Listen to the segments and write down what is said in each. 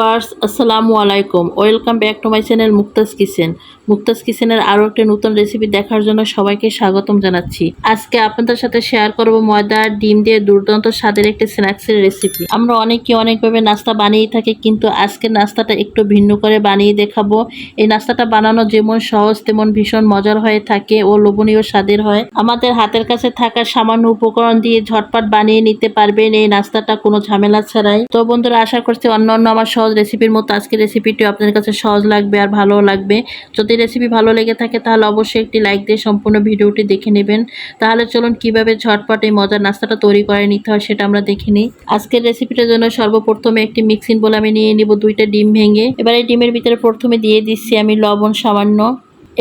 Viewers, আসসালামু আলাইকুম। Welcome back to my channel Muktaz kitchen. Muktaz কিচেনের আরও একটি নতুন রেসিপি দেখার জন্য সবাইকে স্বাগতম জানাচ্ছি। আজকে আপনাদের সাথে শেয়ার করব ময়দা, ডিম দিয়ে দুর্দান্ত স্বাদের একটি স্ন্যাক্সের রেসিপি। আমরা অনেকে অনেকভাবে নাস্তা বানিয়ে থাকি, কিন্তু আজকের নাস্তাটা একটু ভিন্ন করে বানিয়ে দেখাবো। এই নাস্তাটা বানানো যেমন সহজ, তেমন ভীষণ মজার হয়ে থাকে ও লোভনীয় স্বাদের হয়। আমাদের হাতের কাছে থাকা সামান্য উপকরণ দিয়ে ঝটপট বানিয়ে নিতে পারবেন এই নাস্তাটা, কোনো ঝামেলা ছাড়াই। তো বন্ধুরা, আশা করছি অন্য অন্য আমার সহজ রেসিপির মতো আজকের রেসিপিটিও আপনাদের কাছে সহজ লাগবে আর ভালো লাগবে। যদি রেসিপি ভালো লেগে থাকে তাহলে অবশ্যই একটি লাইক দিয়ে সম্পূর্ণ ভিডিওটি দেখে নেবেন। তাহলে চলুন কীভাবে ঝটপট এই মজার নাস্তাটা তৈরি করে নিতে হয় সেটা আমরা দেখে নিই। আজকের রেসিপিটার জন্য সর্বপ্রথমে একটি মিক্সিং বলে আমি নিয়ে নিব দুইটা ডিম ভেঙে। এবার এই ডিমের ভিতরে প্রথমে দিয়ে দিচ্ছি আমি লবণ সামান্য।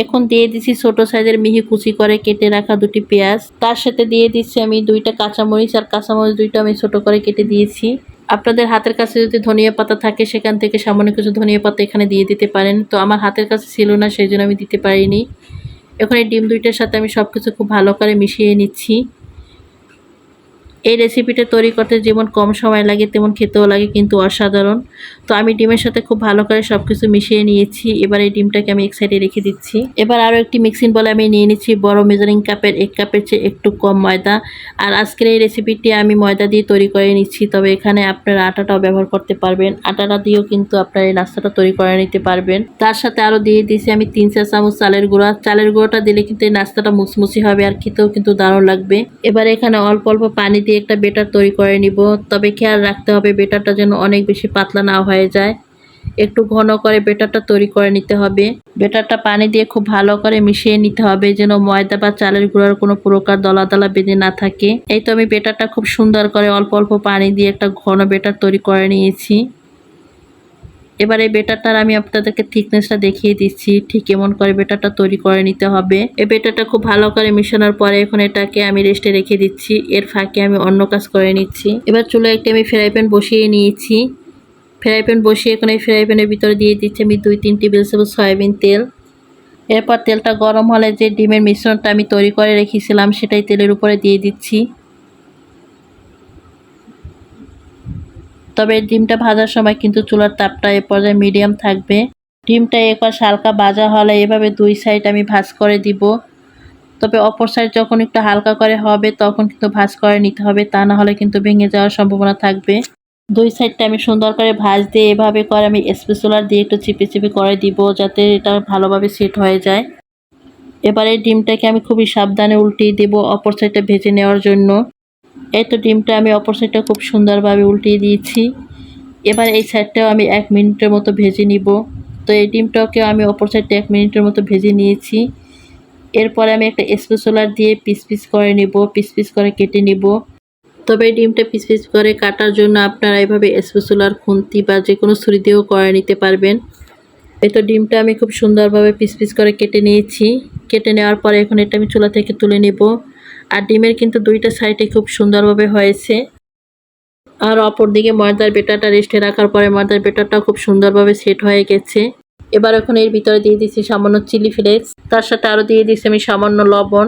এখন দিয়ে দিচ্ছি ছোট সাইজের মিহি কুচি করে কেটে রাখা দুটি পেঁয়াজ। তার সাথে দিয়ে দিচ্ছি আমি দুইটা কাঁচামরিচ আর কাঁচামরিচ দুইটা আমি ছোট করে কেটে দিয়েছি। আপনাদের হাতের কাছে যদি ধনিয়া পাতা থাকে, সেখান থেকে সামান্য কিছু ধনিয়া পাতা এখানে দিয়ে দিতে পারেন। তো আমার হাতের কাছে ছিল না, সেই জন্য আমি দিতে পারিনি। এখন এই ডিম দুইটার সাথে আমি সব কিছু খুব ভালো করে মিশিয়ে নিচ্ছি। এই রেসিপিটা তৈরি করতে যেমন কম সময় লাগে, তেমন খেতেও লাগে, কিন্তু অসাধারণ। তো আমি ডিমের সাথে খুব ভালো করে সব কিছু মিশিয়ে নিয়েছি। এবার এই ডিমটাকে আমি এক সাইডে রেখে দিচ্ছি। এবার আরও একটি মিক্সিং বলে আমি নিয়ে নিচ্ছি বড় মেজারিং কাপের এক কাপের চেয়ে একটু কম ময়দা। আর আজকের এই রেসিপিটি আমি ময়দা দিয়ে তৈরি করে নিচ্ছি। তবে এখানে আপনারা আটাটাও ব্যবহার করতে পারবেন। আটাটা দিয়েও কিন্তু আপনারা এই নাস্তাটা তৈরি করে নিতে পারবেন। তার সাথে আরও দিয়ে দিয়েছি আমি তিন চার চামচ চালের গুঁড়া। চালের গুঁড়োটা দিলে কিন্তু এই নাস্তাটা মুচমুচি হবে আর খেতেও কিন্তু দারুণ লাগবে। এবার এখানে অল্প অল্প পানি দিয়ে একটা বেটার তৈরি করে নিব। তবে খেয়াল রাখতে হবে বেটারটা যেন অনেক বেশি পাতলা না হয়ে যায়। একটু ঘন করে বেটারটা তৈরি করে নিতে হবে। বেটারটা পানি দিয়ে খুব ভালো করে মিশিয়ে নিতে হবে যেন ময়দা বা চালের গুঁড়ার কোনো প্রকার দলা দলা বেঁধে না থাকে। এই তো আমি বেটারটা খুব সুন্দর করে অল্প অল্প পানি দিয়ে একটা ঘন বেটার তৈরি করে নিয়েছি। এবার এই বেটারটার আমি আপনাদেরকে থিকনেসটা দেখিয়ে দিচ্ছি, ঠিক কেমন করে বেটারটা তৈরি করে নিতে হবে। এই বেটারটা খুব ভালো করে মিশানোর পরে এখন এটাকে আমি রেস্টে রেখে দিচ্ছি, এর ফাঁকে আমি অন্য কাজ করে নিচ্ছি। এবার চুলো একটি আমি ফ্রাই প্যান বসিয়ে নিয়েছি। ফ্রাই প্যান বসিয়ে এখন এই ফ্রাই প্যানের ভিতরে দিয়ে দিচ্ছি আমি দুই তিন টেবিল চামচ সয়াবিন তেল। এরপর তেলটা গরম হলে যে ডিমের মিশ্রণটা আমি তৈরি করে রেখেছিলাম, সেটাই তেলের উপরে দিয়ে দিচ্ছি। তবে ডিমটা ভাজার সময় কিন্তু চুলার তাপটা এ পর্যায়ে মিডিয়াম থাকবে। ডিমটা একবার হালকা ভাজা হলে এভাবে দুই সাইড আমি ভাজ করে দিব। তবে অপর সাইড যখন একটু হালকা করে হবে, তখন কিন্তু ভাজ করে নিতে হবে, তা না হলে কিন্তু ভেঙে যাওয়ার সম্ভাবনা থাকবে। দুই সাইডটা আমি সুন্দর করে ভাজ দিয়ে এভাবে করে আমি স্পেসুলার দিয়ে একটু চিপে চিপে করে দিব, যাতে এটা ভালোভাবে সেট হয়ে যায়। এবারে ডিমটাকে আমি খুবই সাবধানে উল্টিয়ে দেব, অপর সাইডটা ভেজে নেওয়ার জন্য। এই তো ডিমটা আমি অপর সাইডটা খুব সুন্দরভাবে উল্টিয়ে দিয়েছি। এবার এই সাইডটাও আমি এক মিনিটের মতো ভেজে নিব। তো এই ডিমটাকেও আমি অপর সাইডটা এক মিনিটের মতো ভেজে নিয়েছি। এরপরে আমি একটা স্পেসোলার দিয়ে পিস পিস করে নিব, পিস পিস করে কেটে নিব। তবে ডিমটা পিস পিস করে কাটার জন্য আপনারা এভাবে স্পেসোলার খুন্তি বা যে কোনো ছুরি দিয়েও করে নিতে পারবেন। এই তো ডিমটা আমি খুব সুন্দরভাবে পিস পিস করে কেটে নিয়েছি। কেটে নেওয়ার পরে এখন এটা আমি চুলা থেকে তুলে নেব। আর ডিমের কিন্তু দুইটা সাইডে খুব সুন্দরভাবে হয়েছে। আর অপর দিকে ময়দার বেটাটা রেস্টে রাখার পরে ময়দার বেটারটা খুব সুন্দরভাবে সেট হয়ে গেছে। এবার এখন এর ভিতরে দিয়ে দিচ্ছি সামান্য চিলি ফ্লেক্স। তার সাথে আরও দিয়ে দিচ্ছি আমি সামান্য লবণ।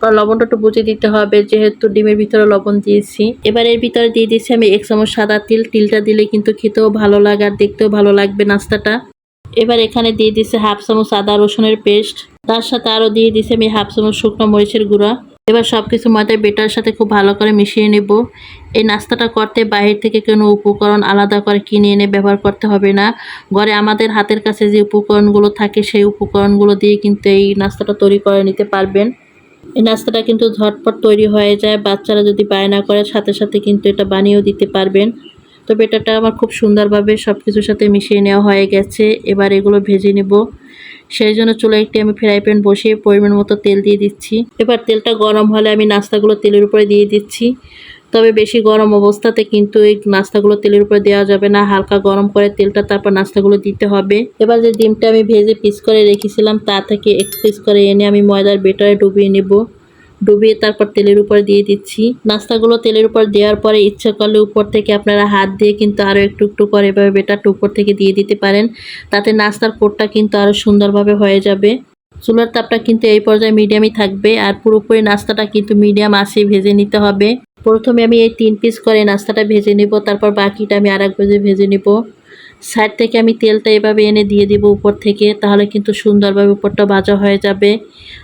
কারণ লবণটা একটু বুঝে দিতে হবে, যেহেতু ডিমের ভিতরে লবণ দিয়েছি। এবার এর ভিতরে দিয়ে দিচ্ছি আমি এক চামচ সাদা তিল। তিলটা দিলে কিন্তু খেতেও ভালো লাগে আর দেখতেও ভালো লাগবে নাস্তাটা। এবার এখানে দিয়ে দিছে হাফ চামচ আদা রসুনের পেস্ট। তার সাথে আরও দিয়ে দিছে আমি হাফ চামচ শুকনো মরিচের গুঁড়া। এবার সব কিছু ময়দার বেটার সাথে খুব ভালো করে মিশিয়ে নেব। এই নাস্তাটা করতে বাহির থেকে কোনো উপকরণ আলাদা করে কিনে এনে ব্যবহার করতে হবে না। ঘরে আমাদের হাতের কাছে যে উপকরণগুলো থাকে সেই উপকরণগুলো দিয়ে কিন্তু এই নাস্তাটা তৈরি করে নিতে পারবেন। এই নাস্তাটা কিন্তু ঝটপট তৈরি হয়ে যায়। বাচ্চারা যদি বায়না করে, সাথে সাথে কিন্তু এটা বানিয়েও দিতে পারবেন। তো বেটারটা আমার খুব সুন্দরভাবে সব কিছুর সাথে মিশিয়ে নেওয়া হয়ে গেছে। এবার এগুলো ভেজে নেব। সেই জন্য চুলো একটি আমি ফ্রাই প্যান বসিয়ে পরিমাণ মতো তেল দিয়ে দিচ্ছি। এবার তেলটা গরম হলে আমি নাস্তাগুলো তেলের উপরে দিয়ে দিচ্ছি। তবে বেশি গরম অবস্থাতে কিন্তু এই নাস্তাগুলো তেলের উপরে দেওয়া যাবে না। হালকা গরম করে তেলটা তারপর নাস্তাগুলো দিতে হবে। এবার যে ডিমটা আমি ভেজে পিস করে রেখেছিলাম, তা থেকে এক পিস করে এনে আমি ময়দার বেটারে ডুবিয়ে নেব। ডুবিয়ে তারপর তেলের উপর দিয়ে দিচ্ছি। নাস্তাগুলো তেলের উপর দেওয়ার পরে ইচ্ছা করলে উপর থেকে আপনারা হাত দিয়ে কিন্তু আরও একটু একটু করে এভাবে বেটারটা উপর থেকে দিয়ে দিতে পারেন। তাতে নাস্তার কোটটা কিন্তু আরও সুন্দরভাবে হয়ে যাবে। চুলার তাপটা কিন্তু এই পর্যায়ে মিডিয়ামই থাকবে আর পুরোপুরি নাস্তাটা কিন্তু মিডিয়াম আসে ভেজে নিতে হবে। প্রথমে আমি এই তিন পিস করে নাস্তাটা ভেজে নেব, তারপর বাকিটা আমি আর এক ভেজে ভেজে নেব। সাইড থেকে আমি তেলটা এভাবে এনে দিয়ে দিব উপর থেকে, তাহলে কিন্তু সুন্দরভাবে উপরটা ভাজা হয়ে যাবে।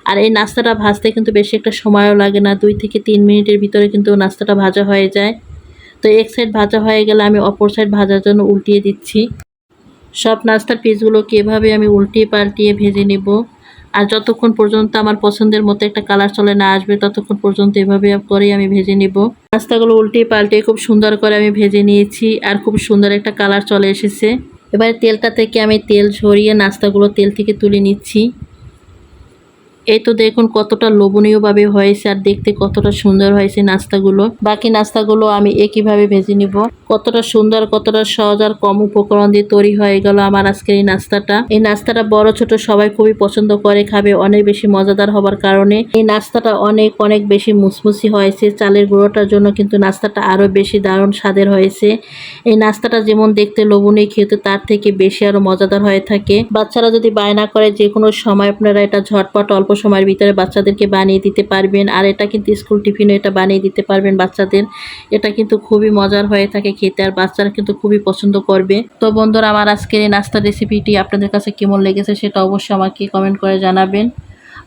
আর এই নাস্তাটা ভাজতে কিন্তু বেশি একটা সময়ও লাগে না, দুই থেকে তিন মিনিটের ভিতরে কিন্তু নাস্তাটা ভাজা হয়ে যায়। তো এক সাইড ভাজা হয়ে গেলে আমি অপর সাইড ভাজার জন্য উল্টিয়ে দিচ্ছি। সব নাস্তার পিসগুলোকে এভাবে আমি উল্টিয়ে পাল্টিয়ে ভেজে নেব। আর যতক্ষণ পর্যন্ত আমার পছন্দের মতো একটা কালার চলে না আসবে, ততক্ষণ পর্যন্ত এভাবে করেই আমি ভেজে নিব। নাস্তাগুলো উল্টে পাল্টে খুব সুন্দর করে আমি ভেজে নিয়েছি আর খুব সুন্দর একটা কালার চলে এসেছে। এবারে তেলটা থেকে আমি তেল ঝরিয়ে নাস্তাগুলো তেল থেকে তুলে নিচ্ছি। এই তো দেখুন কতটা লোভনীয়ভাবে হয়েছে আর দেখতে কতটা সুন্দর হয়েছে নাস্তাগুলো। বাকি নাস্তাগুলো আমি একইভাবে ভেজে নিব? কতটা সুন্দর, কতটা সহজ আর কম উপকরণ দিয়ে তৈরি হয়ে গেল আমার আজকের এই নাস্তাটা। এই নাস্তাটা বড়, ছোট সবাই খুবই পছন্দ করে, খাবে অনেক বেশি মজাদার হবার কারণে। এই নাস্তাটা অনেক অনেক বেশি মুসমুসি হয়েছে, চালের গুঁড়োটার জন্য কিন্তু নাস্তাটা আরও বেশি দারুণ স্বাদের হয়েছে। এই নাস্তাটা যেমন দেখতে লোভনীয়, খেতে তার থেকে বেশি আরও মজাদার হয়ে থাকে। বাচ্চারা যদি বায়না করে যে কোনো সময় আপনারা এটা ঝটপট অল্প সময়ের ভিতরে বাচ্চাদেরকে বানিয়ে দিতে পারবেন। আর এটা কিন্তু স্কুল টিফিনে এটা বানিয়ে দিতে পারবেন বাচ্চাদের। এটা কিন্তু খুবই মজার হয়ে থাকে খেতে আর বাচ্চারা কিন্তু খুবই পছন্দ করবে। তো বন্ধুরা, আমার আজকের এই নাস্তার রেসিপিটি আপনাদের কাছে কেমন লেগেছে সেটা অবশ্যই আমাকে কমেন্ট করে জানাবেন।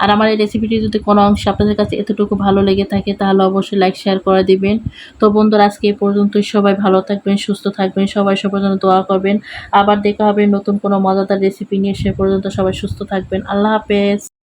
আর আমার এই রেসিপিটি যদি কোনো অংশ আপনাদের কাছে এতটুকু ভালো লেগে থাকে তাহলে অবশ্যই লাইক শেয়ার করে দিবেন। তো বন্ধুরা, আজকে এই পর্যন্তই। সবাই ভালো থাকবেন, সুস্থ থাকবেন, সবাই সবার জন্য দোয়া করবেন। আবার দেখা হবে নতুন কোনো মজাদার রেসিপি নিয়ে সে পর্যন্ত সবাই সুস্থ থাকবেন। আল্লাহ হাফেজ।